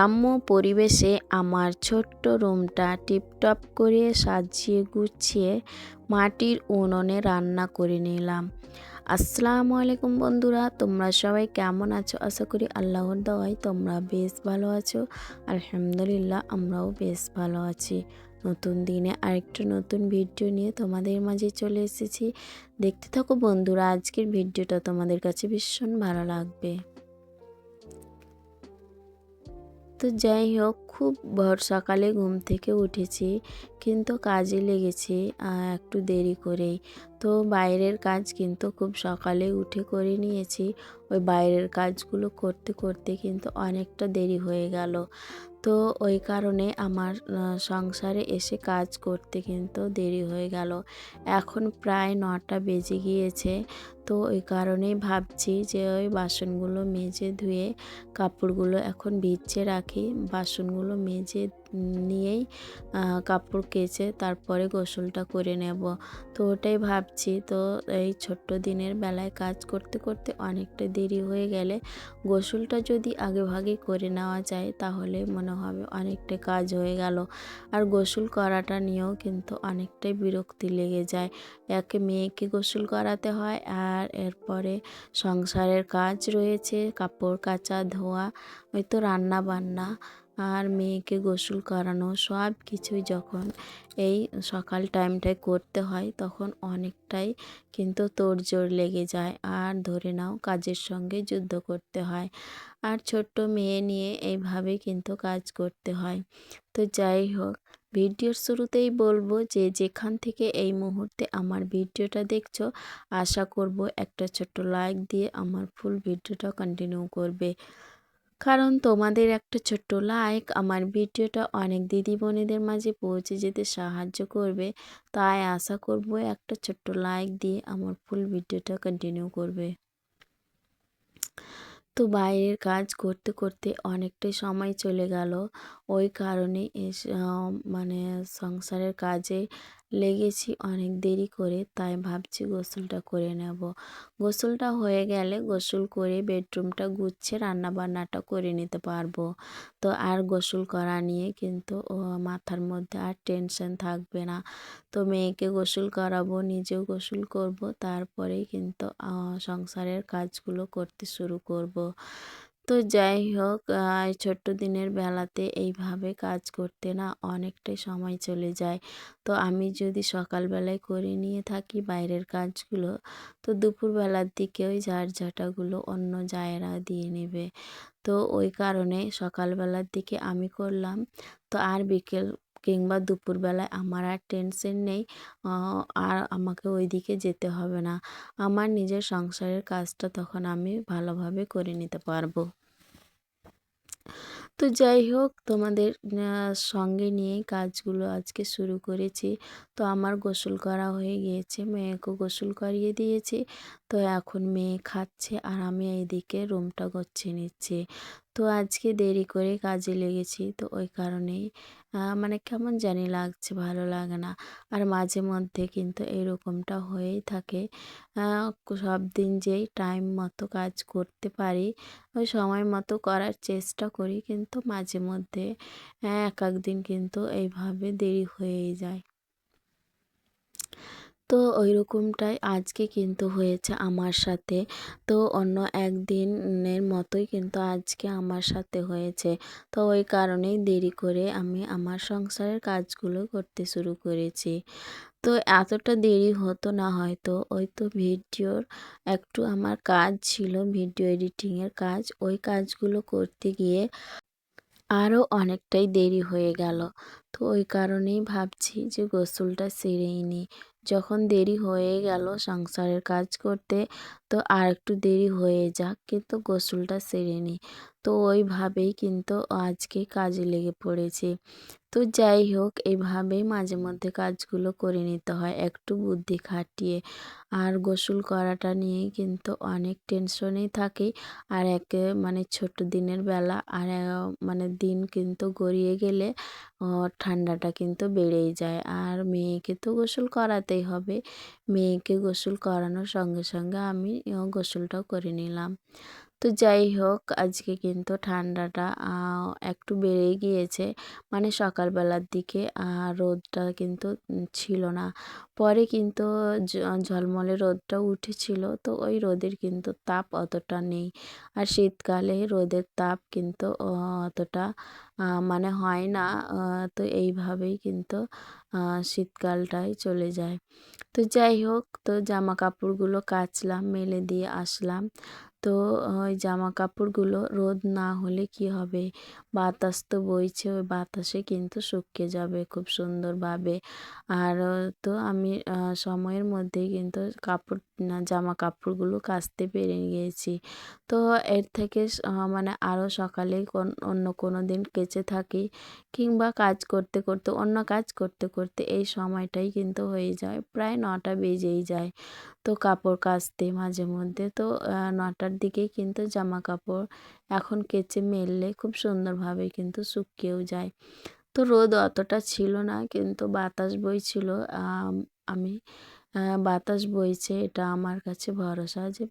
গ্রাম্য পরিবেশে আমার ছোট্ট রুমটা টিপটপ করে সাজিয়ে গুছিয়ে মাটির উনুনে রান্না করে নিলাম। আসসালামু আলাইকুম বন্ধুরা, তোমরা সবাই কেমন আছো? আশা করি আল্লাহর দেওয়ায় তোমরা বেশ ভালো আছো। আলহামদুলিল্লাহ, আমরাও বেশ ভালো আছি। নতুন দিনে আরেকটা নতুন ভিডিও নিয়ে তোমাদের মাঝে চলে এসেছি। দেখতে থাকো বন্ধুরা, আজকের ভিডিওটা তোমাদের কাছে ভীষণ ভালো লাগবে। তো যাই হোক, খুব ভর সকালে ঘুম থেকে উঠেছি, কিন্তু কাজে লেগেছি একটু দেরি করেই। তো বাইরের কাজ কিন্তু খুব সকালে উঠে করে নিয়েছি। ওই বাইরের কাজগুলো করতে করতে কিন্তু অনেকটা দেরি হয়ে গেল। তো ওই কারণে আমার সংসারে এসে কাজ করতে কিন্তু দেরি হয়ে গেল। এখন প্রায় নটা বেজে গিয়েছে। তো ওই কারণেই ভাবছি যে ওই বাসনগুলো মেজে ধুয়ে কাপড়গুলো এখন ভিজে রাখি। বাসনগুলো মেজে নিয়েই কাপড় কেচে তারপরে গোসলটা করে নেব। তো ওটাই ভাবছি। তো এই ছোট্ট দিনের বেলায় কাজ করতে করতে অনেকটা দেরি হয়ে গেলে গোসলটা যদি আগে ভাগে করে নেওয়া যায়, তাহলে মনে হবে অনেকটা কাজ হয়ে গেল। আর গোসল করাটা নিয়েও কিন্তু অনেকটাই বিরক্তি লেগে যায়। একে মেয়েকে গোসল করাতে হয় আর এরপরে সংসারের কাজ রয়েছে, কাপড় কাচা, ধোয়া হয়তো রান্না বান্না আর মেয়েকে গোসল করানো সব কিছুই যখন এই সকাল টাইমটায় করতে হয়, তখন অনেকটাই কিন্তু তোড়জোড় লেগে যায়। আর ধরে নাও কাজের সঙ্গে যুদ্ধ করতে হয়। আর ছোট্ট মেয়ে নিয়ে এইভাবে কিন্তু কাজ করতে হয়। তো যাই হোক, ভিডিওর শুরুতেই বলব যে যেখান থেকে এই মুহূর্তে আমার ভিডিওটা দেখছ, আশা করব একটা ছোট্ট লাইক দিয়ে আমার ফুল ভিডিওটা কন্টিনিউ করবে। কারণ তোমাদের একটা ছোট্ট লাইক আমার ভিডিওটা অনেক দিদি বোনেদের মাঝে পৌঁছে যেতে সাহায্য করবে। তাই আশা করব একটা ছোট্ট লাইক দিয়ে আমার ফুল ভিডিওটা কন্টিনিউ করবে। তো বাইরের কাজ করতে করতে অনেকটাই সময় চলে গেল। ওই কারণে মানে সংসারের কাজে লেগেছি অনেক দেরি করে, তাই ভাবছি গোসলটা করে নেব। গোসলটা হয়ে গেলে গোসল করে বেডরুমটা গুচ্ছে রান্নাবান্নাটা করে নিতে পারব। তো আর গোসল করা নিয়ে কিন্তু মাথার মধ্যে আর টেনশন থাকবে না। তো মেয়েকে গোসল করাবো, নিজেও গোসল করব, তারপরেই কিন্তু সংসারের কাজগুলো করতে শুরু করব। তো যাই হোক ছোট্ট দিনের বেলাতে এইভাবে কাজ করতে না অনেকটাই সময় চলে যায়। তো আমি যদি সকালবেলায় করে নিয়ে থাকি বাইরের কাজগুলো, তো দুপুরবেলার দিকে ওই ঝাড়ঝাঁটাগুলো অন্য জায়গা দিয়ে নেবে। তো ওই কারণে সকালবেলার দিকে আমি করলাম। তো আর বিকেল কিংবা দুপুরবেলায় আমার আর টেনশন নেই আর আমাকে ওই দিকে যেতে হবে না। আমার নিজের সংসারের কাজটা তখন আমি ভালোভাবে করে নিতে পারব। তো যাই হোক, তোমাদের সঙ্গে নিয়ে কাজগুলো আজকে শুরু করেছি। তো আমার গোসল করা হয়ে গিয়েছে, মেয়েকে গোসল করিয়ে দিয়েছি। তো এখন মেয়ে খাচ্ছে আর আমি এইদিকে রুমটা গচ্ছে নিচ্ছি। তো আজকে দেরি করে কাজে লেগেছি। তো ওই কারণেই মানে কেমন জানি লাগছে, ভালো লাগে না। আর মাঝে মধ্যে কিন্তু এরকমটা হয়েই থাকে। সব দিন যেই টাইম মতো কাজ করতে পারি, ওই সময় মতো করার চেষ্টা করি, কিন্তু মাঝে মধ্যে এক এক দিন কিন্তু এইভাবে দেরি হয়েই যায়। তো ওই রকমটাই আজকে কিন্তু হয়েছে আমার সাথে। তো অন্য একদিনের মতোই কিন্তু আজকে আমার সাথে হয়েছে। তো ওই কারণেই দেরি করে আমি আমার সংসারের কাজগুলো করতে শুরু করেছি। তো এতটা দেরি হতো না হয়তো, ওই তো ভিডিওর একটু আমার কাজ ছিল, ভিডিও এডিটিংয়ের কাজ, ওই কাজগুলো করতে গিয়ে আরও অনেকটাই দেরি হয়ে গেল। তো ওই কারণেই ভাবছি যে গোসলটা সেরেই নিই। যখন দেরি হয়ে গেল সংসারের কাজ করতে, তো আর একটু দেরি হয়ে যাক, কিন্তু গোসলটা সেরে নিই তো ওইভাবেই কিন্তু আজকে কাজে লেগে পড়েছি। তো যাই হোক এইভাবেই মাঝে মধ্যে কাজগুলো করে নিতে হয়। একটু বুদ্ধি খাটিয়ে আর গোসল করাটা নিয়েই কিন্তু অনেক টেনশনেই থাকি। আর একে মানে ছোট দিনের বেলা আর মানে দিন কিন্তু গড়িয়ে গেলে ঠান্ডাটা কিন্তু বেড়েই যায়। আর মেয়েকে তো গোসল করাতেই হবে। মেয়েকে গোসল করানোর সঙ্গে সঙ্গে আমি গোসলটাও করে নিলাম। তো যাই হোক, আজকে কিন্তু ঠান্ডাটা একটু বেড়ে গিয়েছে। মানে সকালবেলার দিকে আহ, রোদটা কিন্তু ছিল না। পরে কিন্তু ঝলমলে রোদটা উঠেছিল তো ওই রোদের কিন্তু তাপ অতটা নেই। আর শীতকালে রোদের তাপ কিন্তু অতটা মানে হয় না তো এইভাবেই কিন্তু শীতকালটাই চলে যায়। তো যাই হোক তো জামা কাপড়গুলো কাচলাম মেলে দিয়ে আসলাম। তো ওই জামা কাপড়গুলো রোদ না হলে কি হবে? বাতাস তো বইছে, ওই বাতাসে কিন্তু শুকিয়ে যাবে খুব সুন্দরভাবে। আর তো আমি সময়ের মধ্যেই কিন্তু কাপড় জামা কাপড়গুলো কাচতে পেরে গিয়েছি। তো এর থেকে মানে আরও সকালে কোন, অন্য কোনো দিন কেচে থাকি কিংবা কাজ করতে করতে, অন্য কাজ করতে করতে এই সময়টাই কিন্তু হয়ে যায়। প্রায় নটা বেজেই যায়। তো কাপড় কাচতে মাঝে মধ্যে। তো নটার দিকেই কিন্তু জামা কাপড় এখন কেচে মেললে খুব সুন্দরভাবে কিন্তু শুকিয়েও যায়। তো রোদ অতটা ছিল না কিন্তু বাতাস বইছিল। আম, বাতাস বইছে এটা আমার কাছে ভরসা যে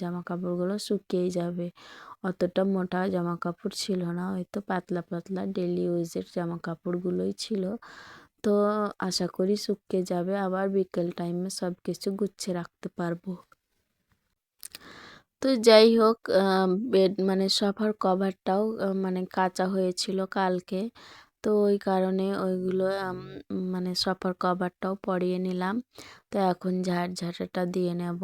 জামা কাপড়গুলো শুকিয়েই যাবে। অতটা মোটা জামা কাপড় ছিল না হয়তো পাতলা পাতলা ডেলি ইউজের জামা কাপড়গুলোই ছিল। তো আশা করি শুকিয়ে যাবে। আবার বিকেল টাইমে সব কিছু গুছিয়ে রাখতে পারব। তো যাই হোক বেড মানে সোফার কভারটাও মানে কাঁচা হয়েছিল কালকে। তো ওই কারণে ওইগুলো মানে সোফার কভারটাও পরিয়ে নিলাম। তো এখন ঝাড় ঝাঁটাটা দিয়ে নেব।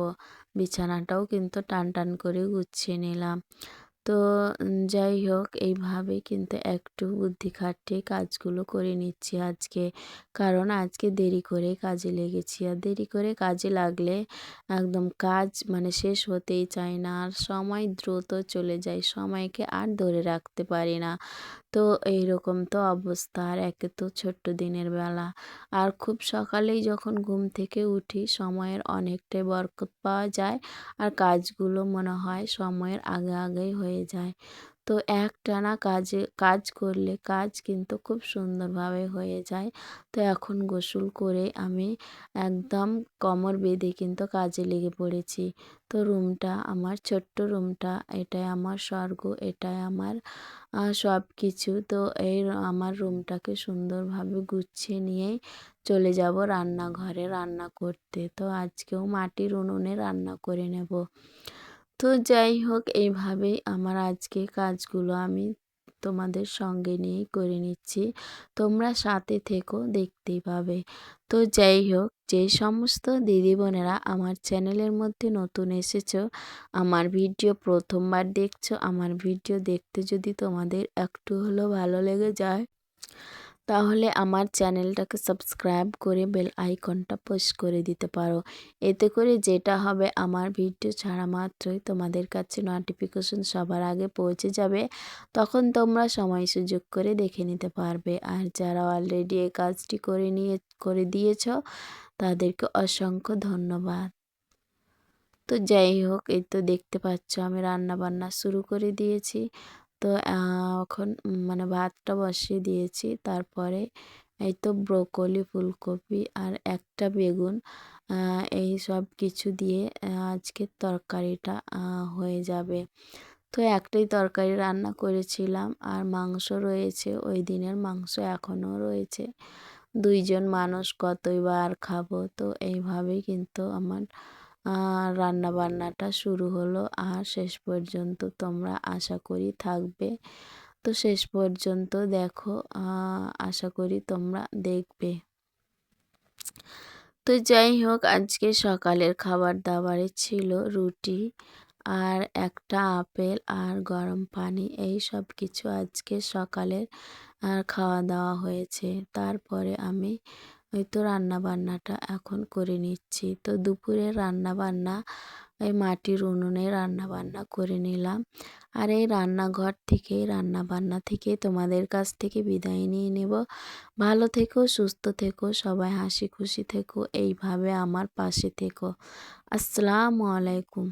বিছানাটাও কিন্তু টান টান করে গুছিয়ে নিলাম। তো যাই হোক, এইভাবে কিন্তু একটু বুদ্ধি খাটিয়ে কাজগুলো করে নিচ্ছি আজকে। কারণ আজকে দেরি করে কাজে লেগেছি। আর দেরি করে কাজে লাগলে একদম কাজ মানে শেষ হতেই চায় না। আর সময় দ্রুত চলে যায়। সময়কে আর ধরে রাখতে পারি না। তো এইরকম তো অবস্থা। আর একে তো ছোট্ট দিনের বেলা। আর খুব সকালেই যখন ঘুম থেকে উঠি, সময়ের অনেকটাই বরকত পাওয়া যায়। আর কাজগুলো মনে হয় সময়ের আগে আগেই হয়ে যায়। তো একটানা কাজে, কাজ করলে কাজ কিন্তু খুব সুন্দরভাবে হয়ে যায়। তো এখন গোসল করে আমি একদম কোমর বেঁধে কিন্তু কাজে লেগে পড়েছি। তো রুমটা, আমার ছোট্ট রুমটা, এটাই আমার স্বর্গ, এটাই আমার সব কিছু তো এই আমার রুমটাকে সুন্দরভাবে গুছিয়ে নিয়েই চলে যাব রান্নাঘরে রান্না করতে। তো আজকেও মাটির উনুনে রান্না করে নেব। তো যাই হোক, এইভাবেই আমার আজকে কাজগুলো আমি তোমাদের সঙ্গে নিয়েই করে নিচ্ছি। তোমরা সাথে থেকো, দেখতেই পাবে। তো যাই হোক, যে সমস্ত দিদি বোনেরা আমার চ্যানেলের মধ্যে নতুন এসেছ, আমার ভিডিও প্রথমবার দেখছ, আমার ভিডিও দেখতে যদি তোমাদের একটু হলেও ভালো লেগে যায় তাহলে আমার চ্যানেলটাকে সাবস্ক্রাইব করে বেল আইকনটা পুশ করে দিতে পারো। এতে করে যেটা হবে, আমার ভিডিও ছাড়া মাত্রই তোমাদের কাছে নোটিফিকেশন সবার আগে পৌঁছে যাবে। তখন তোমরা সময় সুযোগ করে দেখে নিতে পারবে। আর যারা অলরেডি এই কাজটি করে নিয়ে, করে দিয়েছ, তাদেরকে অসংখ্য ধন্যবাদ। তো যাই হোক, এই তো দেখতে পাচ্ছ, আমি রান্না বান্না শুরু করে দিয়েছি। তো এখন মানে ভাতটা বসিয়ে দিয়েছি। তারপরে এই তো ব্রোকলি, ফুলকপি আর একটা বেগুন এই সব কিছু দিয়ে আজকের তরকারিটা হয়ে যাবে। তো একটাই তরকারি রান্না করেছিলাম আর মাংস রয়েছে, ওই দিনের মাংস এখনও রয়েছে। দুইজন মানুষ কতই বা আর খাব, তো এইভাবেই কিন্তু আমার রান্না বান্নাটা শুরু হলো আর শেষ পর্যন্ত তোমরা আশা করি থাকবে। তো শেষ পর্যন্ত দেখো আশা করি তোমরা দেখবে। তো যাই হোক, আজকে সকালের খাবার দাবারে ছিল রুটি আর একটা আপেল আর গরম পানি। এই সব কিছু আজকে সকালের আর খাওয়া দাওয়া হয়েছে। তারপরে আমি ওই তো রান্না বান্নাটা এখন করে নিচ্ছি। তো দুপুরে রান্না বান্না এই মাটির উনুনে রান্না বান্না করে নিলাম। আর এই রান্নাঘর থেকে রান্না বান্না থেকে তোমাদের কাছ থেকে বিদায় নিয়ে নেব। ভালো থেকো, সুস্থ থেকো, সবাই হাসি খুশি থেকো, এইভাবে আমার পাশে থেকো। আসসালামু আলাইকুম।